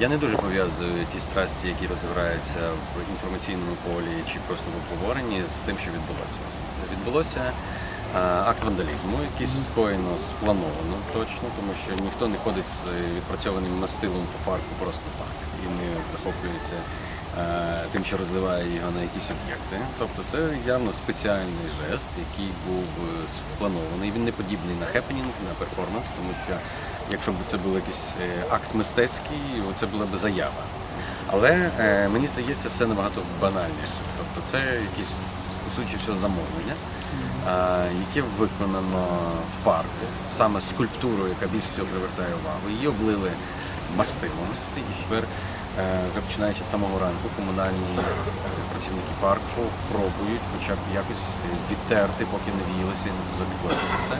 Я не дуже пов'язую ті страсті, які розгораються в інформаційному полі чи просто в обговоренні з тим, що відбулося. Відбулося е, акт вандалізму, який скоєно сплановано точно, тому що ніхто не ходить з відпрацьованим мастилом по парку просто так і не захоплюється тим, що розливає його на якісь об'єкти. Тобто це явно спеціальний жест, який був е, спланований. Він не подібний на хепенінг, на перформанс, тому що якщо б це був якийсь е, акт мистецький, це була б заява. Але е, мені здається, все набагато банальніше. Тобто це якісь по суті всього замовлення, е, яке виконано в парку, саме скульптуру, яка більше всього привертає увагу. Її облили мастилом. Е, вже починаючи з самого ранку, комунальні е, працівники парку пробують хоча б якось відтерти, поки не в'їлися і не позапіклося це все.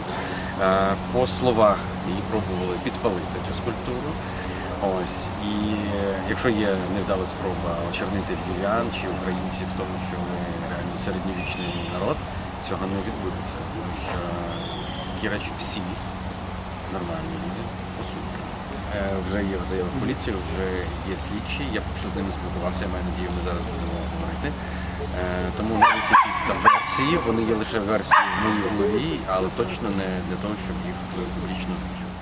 Е, По словах її пробували підпалити цю скульптуру. Ось і якщо є невдала спроба очернити львів'ян чи українців в тому, що ми реально середньовічний народ, цього не відбудеться, тому що такі речі всі нормальні люди осуджують. Е, Вже є заява в поліції, вже є слідчі. Я поки що з ними спілкувався, я маю надію, ми зараз будемо говорити. Е, Тому навіть якісь там версії, вони є лише версії в моїй голові, але точно не для того, щоб їх публічно озвучувати.